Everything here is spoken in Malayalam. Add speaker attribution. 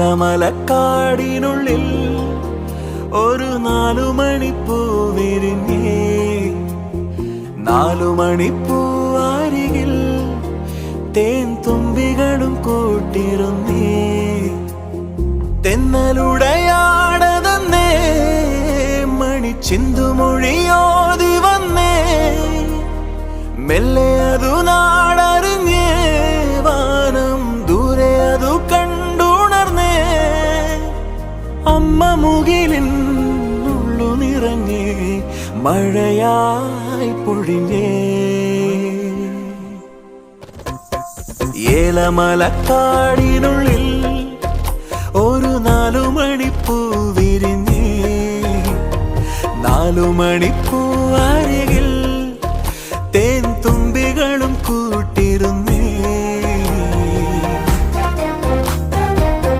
Speaker 1: ഏലമലക്കാടിനുള്ളിൽ ഒരു നാലു മണിപ്പൂ വിരിഞ്ഞേ. നാലു മണിപ്പൂ ആരികിൽ തേൻ തുമ്പികളും കൂട്ടിരുന്നേ. തെന്നലുടയാടതന്നേ മണിച്ചിന്തുമൊഴിയോതി വന്നേ. മെല്ലെ അതു നാടറിഞ്ഞേ ഉള്ളു നിറഞ്ഞേ മഴയായി പൊഴിഞ്ഞേ. ഏലമലക്കാടിനുള്ളിൽ ഒരു നാലു മണിപ്പൂ വിരിഞ്ഞേ നാലു മണിപ്പൂ